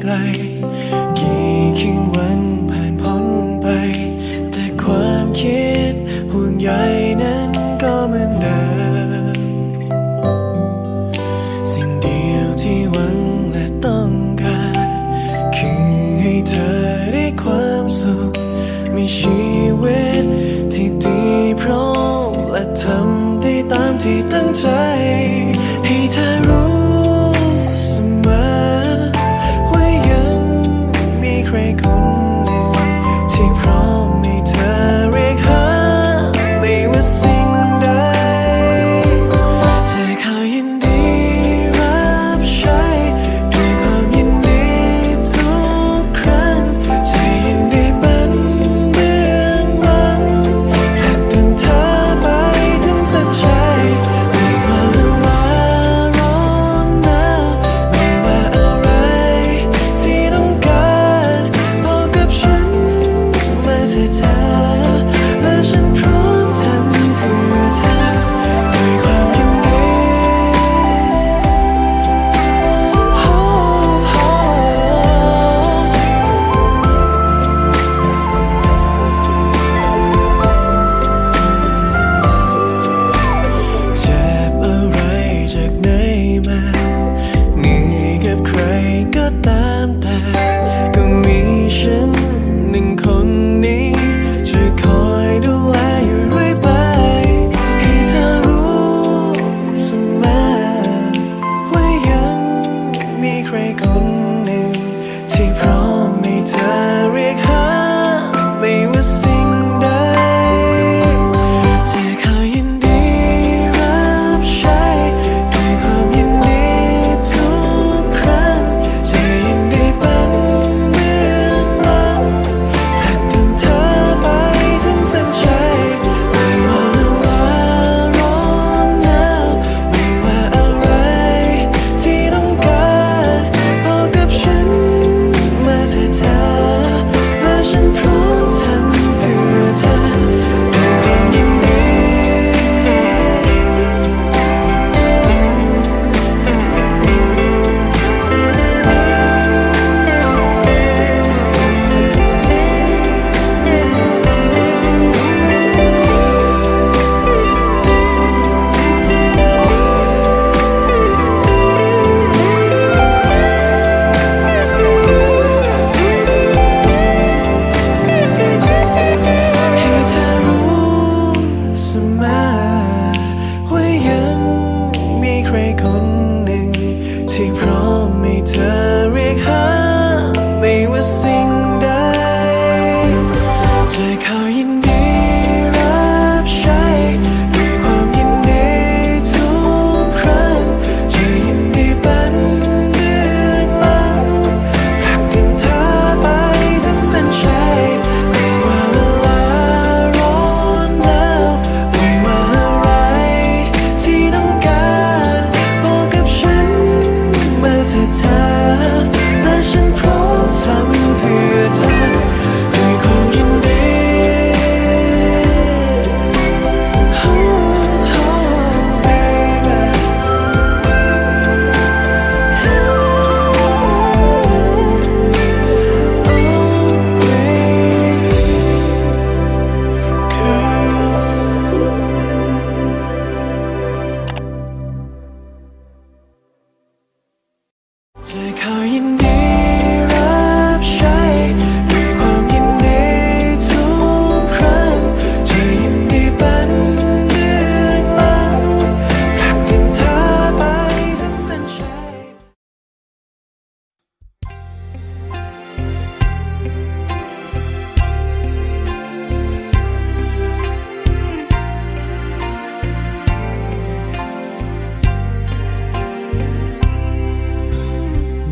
ไกลกี่คิงวัน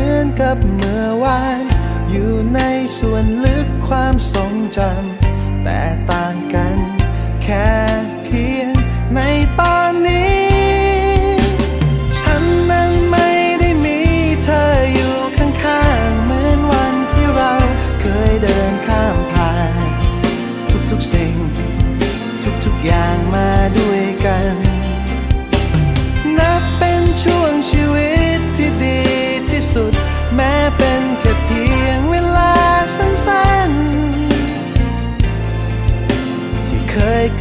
อ ส่วนลึกความทรงจำแต่ต่างกัน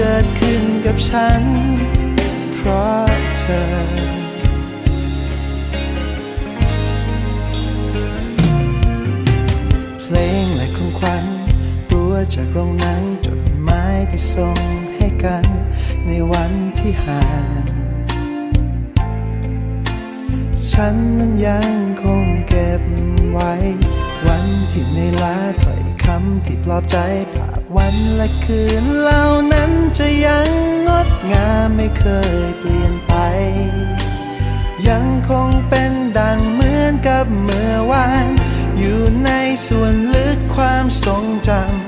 เกิดขึ้นกับฉัน เพราะเธอ เพลงและของขวัญตัวจากโรงหนังจดหมายที่ส่งให้กัน ในวันที่ห่างฉันนั้นยังคงเก็บไว้ วันที่ในลาถ้อยคำที่ปลอบใจภาพวันและคืนเหล่าน จะยังงดงามไม่เคยเปลี่ยนไป ยังคงเป็นดังเหมือนกับเมื่อวาน อยู่ในส่วนลึกความทรงจำ